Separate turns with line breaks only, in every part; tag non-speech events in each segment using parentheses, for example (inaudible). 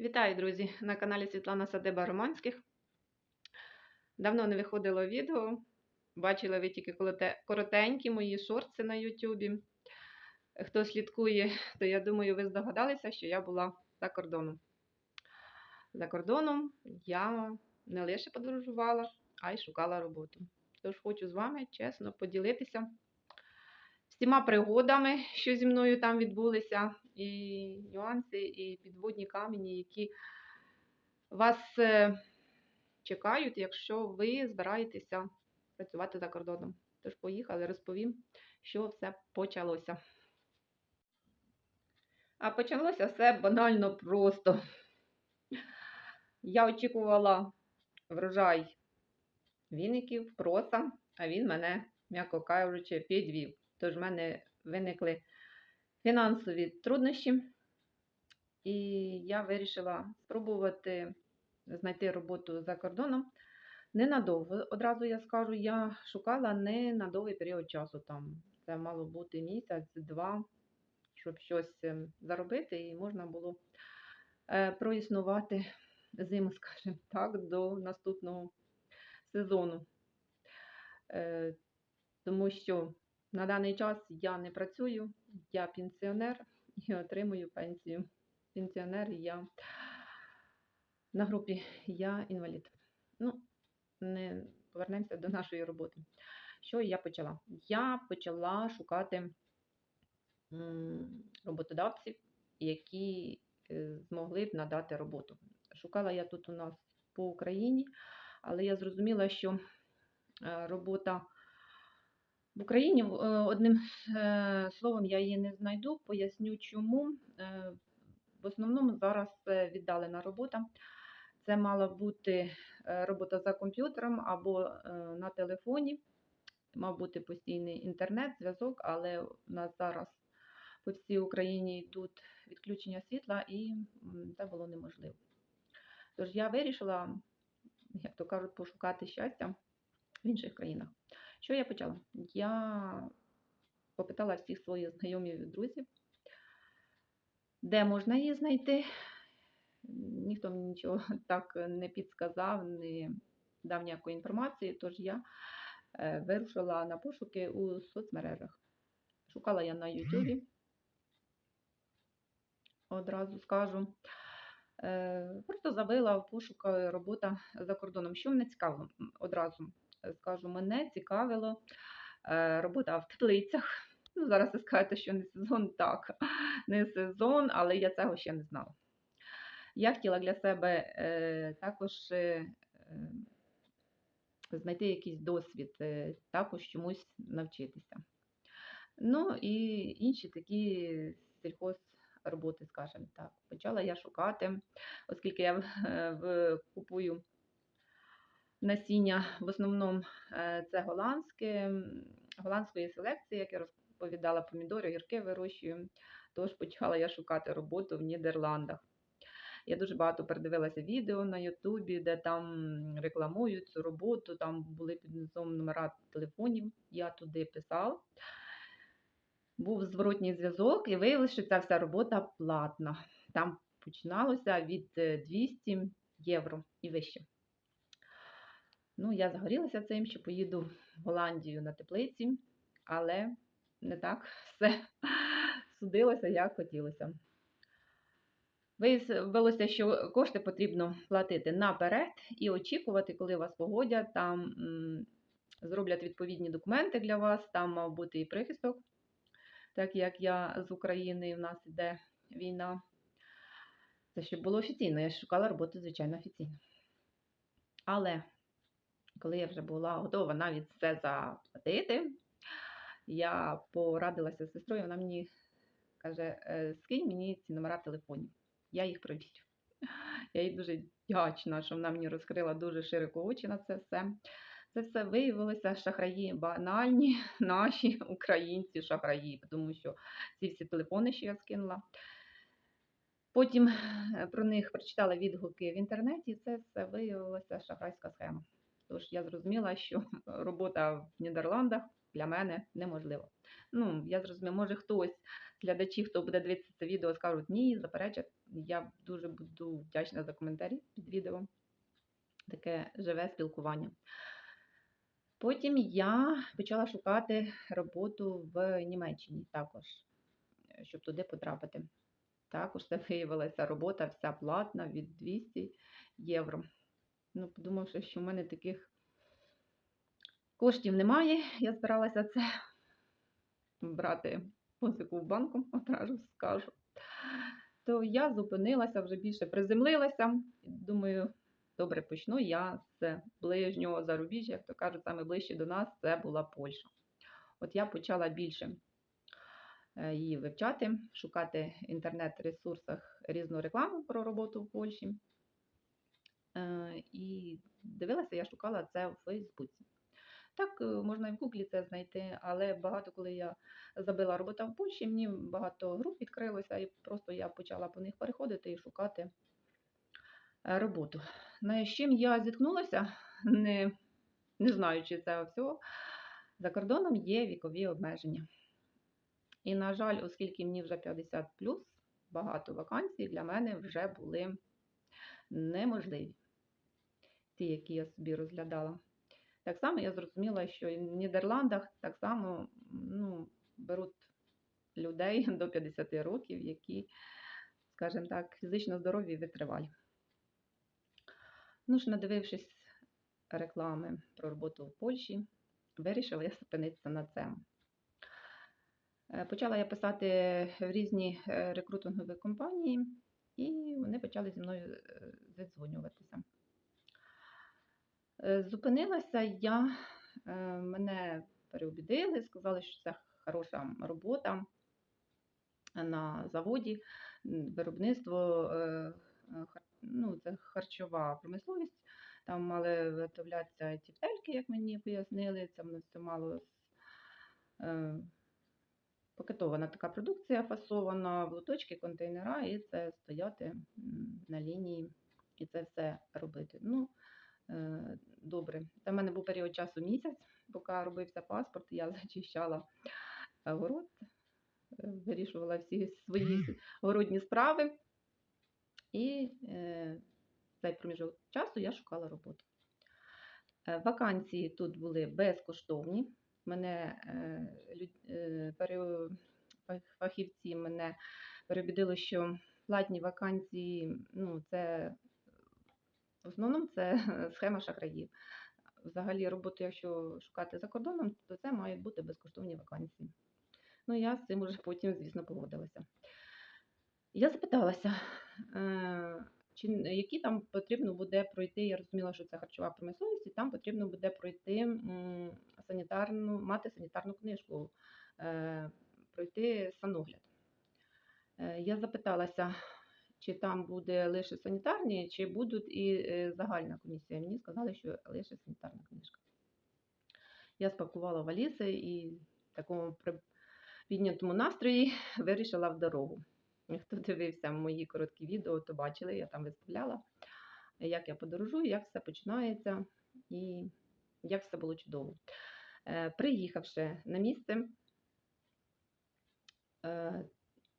Вітаю, друзі! На каналі Світлана Садиба Романських. Давно не виходило відео. Бачили ви тільки коротенькі мої шорти на Ютубі. Хто слідкує, то я думаю, ви здогадалися, що я була за кордоном. За кордоном я не лише подорожувала, а й шукала роботу. Тож хочу з вами чесно поділитися всіма пригодами, що зі мною там відбулися, і нюанси, і підводні камені, які вас е, чекають, якщо ви збираєтеся працювати за кордоном. Тож поїхали, розповім, що все почалося. А почалося все банально просто. Я очікувала врожай віників, проса, а він мене, м'яко кажучи, підвів. Тож в мене виникли фінансові труднощі, і я вирішила спробувати знайти роботу за кордоном. Ненадовго, одразу я скажу, я шукала не на довгий період часу. Там це мало бути місяць, два, щоб щось ем, заробити, і можна було е, проіснувати зиму, (laughs) скажімо так, до наступного сезону. Е, тому що на даний час я не працюю, я пенсіонер і отримую пенсію. Пенсіонер я на групі я інвалід. Ну, не повернемося до нашої роботи. Що я почала? Я почала шукати роботодавців, які е, змогли б надати роботу. Шукала я тут у нас по Україні, але я зрозуміла, що е, робота в Україні е, одним е, словом я її не знайду, поясню чому. Е, В основному зараз віддалена робота. Це мала бути робота за комп'ютером або на телефоні. Мав бути постійний інтернет, зв'язок, але у нас зараз по всій Україні йдуть відключення світла, і це було неможливо. Тож я вирішила, як то кажуть, пошукати щастя в інших країнах. Що я почала? Я попитала всіх своїх знайомів і друзів, де можна її знайти. Ніхто мені нічого (laughs) так не підсказав, не дав ніякої інформації, тож я е, вирушила на пошуки у соцмережах. Шукала я на Ютубі, одразу скажу. Е, Просто забила в пошук робота за кордоном. Що мене цікавило? М, Одразу скажу, мене цікавило е, робота в теплицях. Ну, зараз ви скажете, що не сезон, так, не сезон, але я цього ще не знала. Я хотіла для себе е, також е, е, знайти якийсь досвід, е, також чомусь навчитися. Ну і інші такі сільхозроботи, скажімо так. Почала я шукати, оскільки я е, в- купую насіння, в основному е, це голландське, голландської селекції, як я розповідала, помідори, гірки вирощую. Тож почала я шукати роботу в Нідерландах. Я дуже багато передивилася відео на Ютубі, де там рекламують цю роботу, там були під низом номера телефонів. Я туди писала. Був зворотній зв'язок, і виявилося, що ця вся робота платна. Там починалося від е, 200 євро і вище. Ну, я загорілася цим, що поїду в Голландію на теплиці, але не так все (laughs) судилося, як хотілося. Виявилося, що кошти потрібно платити наперед і очікувати, коли вас погодять, там зроблять відповідні документи для вас, там мав бути і прихисток, так як я з України, і в нас іде війна. Це щоб було офіційно. Я шукала роботу, звичайно, офіційно. Але коли я вже була готова навіть все заплатити, я порадилася з сестрою, вона мені каже, «Е, скинь мені ці номера телефонів. Я їх провірю. Я їй дуже вдячна, що вона мені розкрила дуже широко очі на це все. Це все виявилося шахраї банальні, (laughs) наші українці шахраї, тому що ці всі телефони, що я скинула. Потім е, про них прочитала відгуки в інтернеті, і це все виявилося шахрайська схема. Тож я зрозуміла, що (laughs) робота в Нідерландах для мене неможлива. Ну, я зрозуміла, може хтось глядачі, хто буде дивитися це відео, скажуть ні, заперечать. Я дуже буду вдячна за коментарі під відео. Таке живе спілкування. Потім я почала шукати роботу в Німеччині також, щоб туди потрапити. Також це виявилася робота вся платна від 200 євро. Ну, подумавши, що в мене таких коштів немає, я збиралася це брати музику в банку, (laughs) одразу скажу. То я зупинилася, вже більше приземлилася. Думаю, добре почну я з ближнього зарубіжжя, як то кажуть, саме ближче до нас це була Польща. От я почала більше е, її вивчати, шукати в інтернет-ресурсах різну рекламу про роботу в Польщі. Е, І дивилася, я шукала це в Фейсбуці. Так, е, можна і в Гуглі це знайти, але багато, коли я забила робота в Польщі, мені багато груп відкрилося, і просто я почала по них переходити і шукати е, роботу. На чим я зіткнулася, не, не знаючи цього всього, за кордоном є вікові обмеження. І, на жаль, оскільки мені вже 50 багато вакансій для мене вже були неможливі. Ті, які я собі розглядала. Так само я зрозуміла, що і в Нідерландах так само ну, беруть людей (laughs) до 50 років, які, скажімо так, фізично здорові і витривалі. Ну ж, надивившись реклами про роботу в Польщі, вирішила я зупинитися на цьому. Е, Почала я писати в різні е, рекрутингові компанії, і вони почали зі мною е, задзвонюватися. Е, Зупинилася я, е, мене переубідили, сказали, що це хороша робота на заводі, виробництво, е, ну, це харчова промисловість. Там мали виготовлятися тівтельки, як мені пояснили, це воно все мало пакетована така продукція, фасована в лоточки, контейнера, і це стояти на лінії і це все робити. Ну, добре. Це в мене був період часу місяць, поки робився паспорт, я (laughs) зачищала город, е, вирішувала всі свої городні справи. І е, цей проміжок часу я шукала роботу. Е, Вакансії тут були безкоштовні. Мене е, е, фахівці мене перебідили, що платні вакансії, ну, це в основному це (laughs) схема шахраїв. Взагалі, роботу, якщо шукати за кордоном, то це мають бути безкоштовні вакансії. Ну, я з цим уже потім, звісно, погодилася. Я запиталася, е, чи, які там потрібно буде пройти, я розуміла, що це харчова промисловість, і там потрібно буде пройти санітарну, мати санітарну книжку, е, пройти саногляд. Е, Я запиталася, чи там буде лише санітарні, чи будуть і е, загальна комісія. Мені сказали, що лише санітарна книжка. Я спакувала валізи і в такому піднятому настрої (laughs) вирішила в дорогу. Хто дивився мої короткі відео, то бачили, я там виставляла, як я подорожую, як все починається і як все було чудово. Е, Приїхавши на місце, е,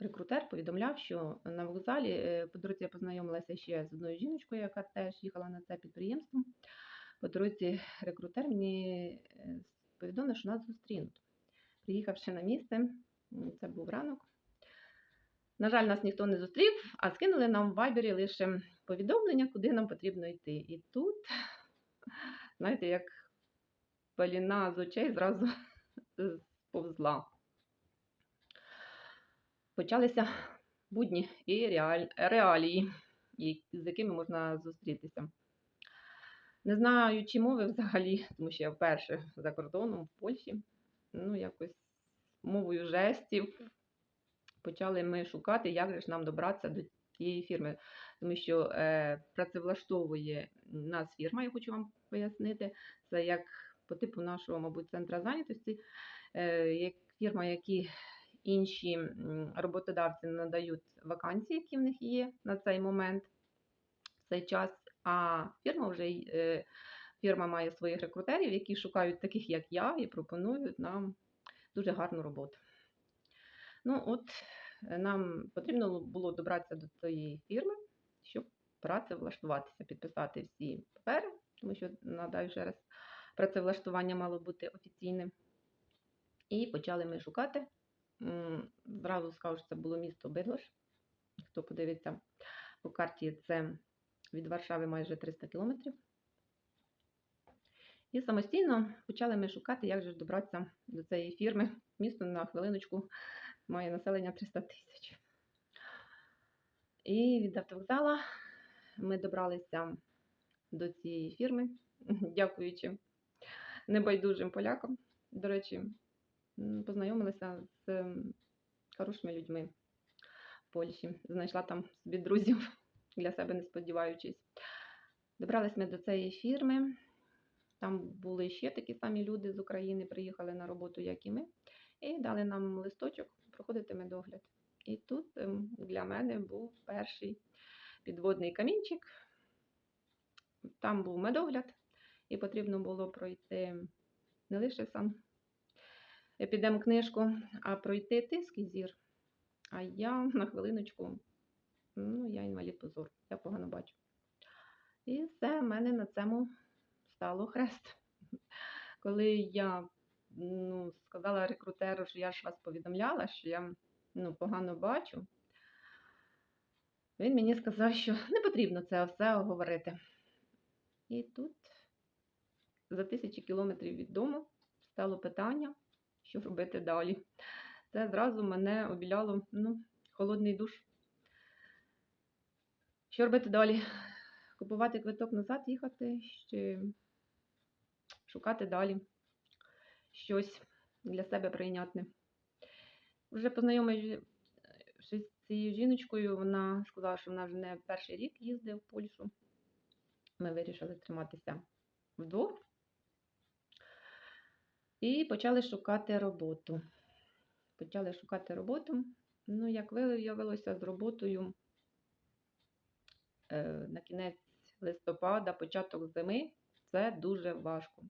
рекрутер повідомляв, що на вокзалі е, по дорозі я познайомилася ще з одною жіночкою, яка теж їхала на це підприємство. По дорозі рекрутер мені е, повідомив, що нас зустрінуть. Приїхавши на місце, це був ранок. На жаль, нас ніхто не зустрів, а скинули нам в вайбері лише повідомлення, куди нам потрібно йти. І тут, знаєте, як пеліна з очей зразу (laughs) повзла. Почалися будні і реалії, з якими можна зустрітися. Не знаючи мови взагалі, тому що я вперше за кордоном в Польщі, ну якось мовою жестів почали ми шукати, як же ж нам добратися до цієї фірми. Тому що е, працевлаштовує нас фірма, я хочу вам пояснити. Це як по типу нашого, мабуть, центра зайнятості, е, як фірма, які інші роботодавці надають вакансії, які в них є на цей момент, в цей час. А фірма вже е, фірма має своїх рекрутерів, які шукають таких, як я, і пропонують нам дуже гарну роботу. Ну, от е, нам потрібно було добратися до цієї фірми, щоб працевлаштуватися, підписати всі папери, тому що, нагадаю, ще раз, працевлаштування мало бути офіційним. І почали ми шукати. Зразу скажу, що це було місто Бидлош. Хто подивиться по карті, це від Варшави майже 300 кілометрів. І самостійно почали ми шукати, як же добратися до цієї фірми. Місто на хвилиночку має населення 300 тисяч. І від автовокзала ми добралися до цієї фірми, (laughs) дякуючи небайдужим полякам. До речі, познайомилася з хорошими людьми в Польщі. Знайшла там собі друзів (laughs) для себе, не сподіваючись. Добрались ми до цієї фірми. Там були ще такі самі люди з України, приїхали на роботу, як і ми, і дали нам листочок проходити медогляд. І тут ем, для мене був перший підводний камінчик. Там був медогляд, і потрібно було пройти не лише сам епідем-книжку, а пройти тиск і зір. А я (laughs) на хвилиночку, ну, я інвалід позор, я погано бачу. І все, в мене на цьому стало хрест. (laughs) Коли я ну, сказала рекрутеру, що я ж вас повідомляла, що я ну, погано бачу, він мені сказав, що не потрібно це все говорити. І тут, за тисячі кілометрів від дому, стало питання, що робити далі. Це зразу мене обіляло ну, холодний душ. Що робити далі? Купувати квиток назад, їхати, чи шукати далі щось для себе прийнятне. Вже познайомившись з цією жіночкою, вона сказала, що вона вже не перший рік їздить в Польщу. Ми вирішили триматися вдвох і почали шукати роботу. Почали шукати роботу. Ну, як виявилося, з роботою е, на кінець листопада, початок зими це дуже важко.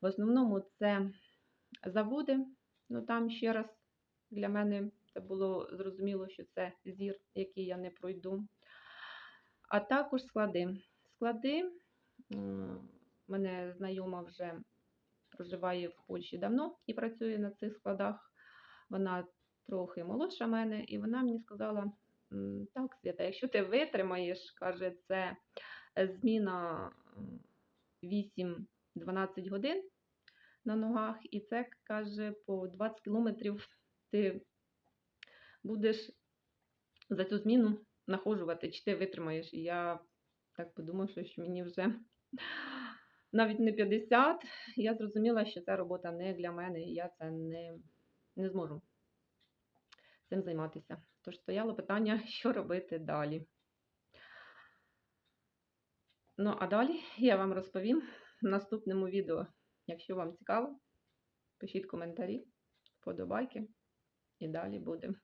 В основному це заводи, ну там ще раз для мене це було зрозуміло, що це зір, який я не пройду. А також склади. Склади, мене знайома вже проживає в Польщі давно і працює на цих складах. Вона трохи молодша мене, і вона мені сказала: так, Свята, якщо ти витримаєш, каже, це зміна 8-12 годин на ногах, і це каже по 20 кілометрів ти будеш за цю зміну нахожувати, чи ти витримаєш. І я так подумала, що мені вже навіть не 50. Я зрозуміла, що ця робота не для мене, і я це не, не зможу цим займатися. Тож стояло питання, (laughs) що робити далі. Ну, а далі я вам розповім в наступному відео. Якщо вам цікаво, пишіть коментарі, вподобайки і далі буде.